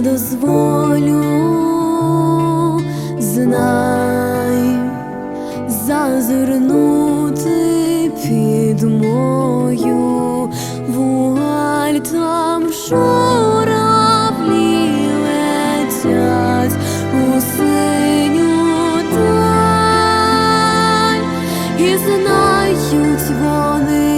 дозволю, знай зазирнути під мою вуаль там шуравлі у синю даль і знають вони.